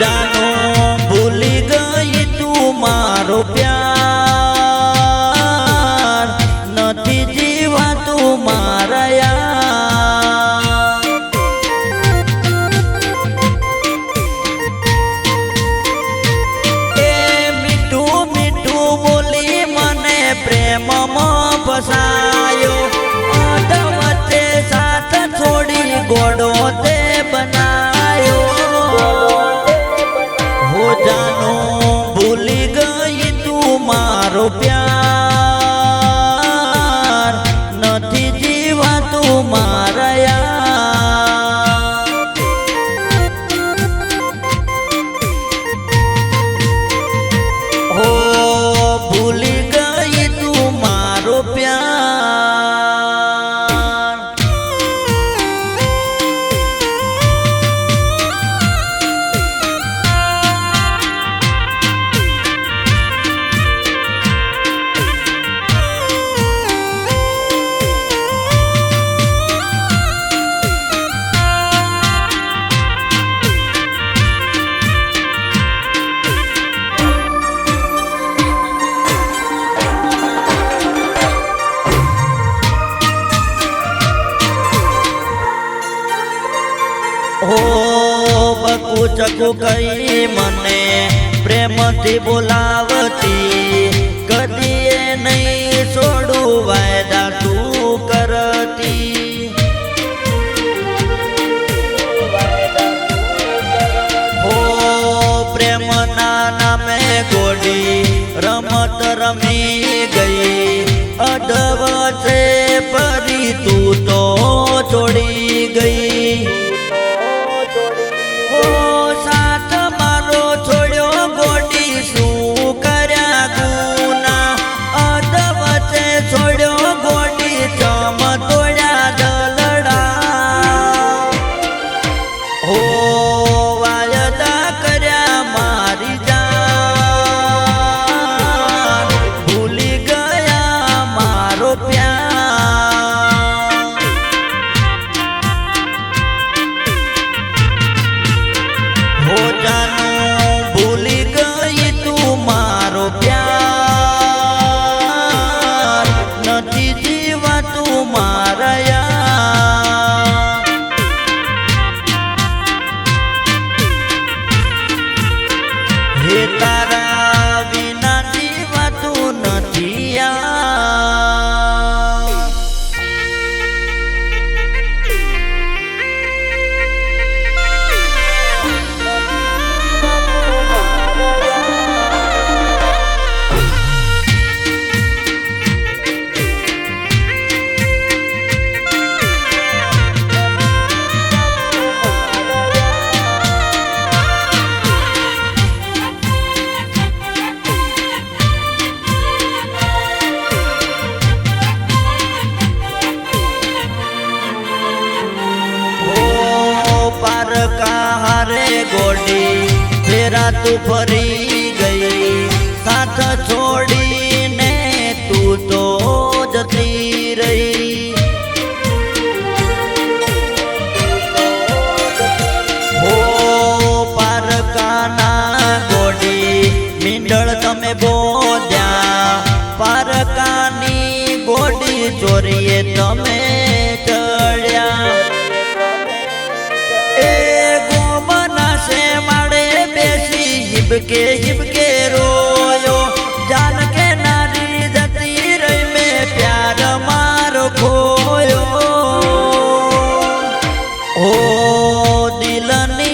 જાનો મારો પ્યાર. ચકુ કઈ મને પ્રેમથી બોલાવતી. કદી નહીં છોડું વાયદા તું કરતી. હો પ્રેમના નામે રમત રમી ગઈ. અધવસે ફરી તું તો હે હારે ગોડી, ફેરા તું ફરી ગઈ. સાથ છોડીને તું તો જતી રહી. હો પારકાના ગોડી, મીંડળ તમે બોલ્યા પારકાની ગોડી ચોરીએ તમે હિબકે હિબકે રોયો જાન કે નારી જતી રહી મે પ્યાર મારો ખોયો ઓ દિલની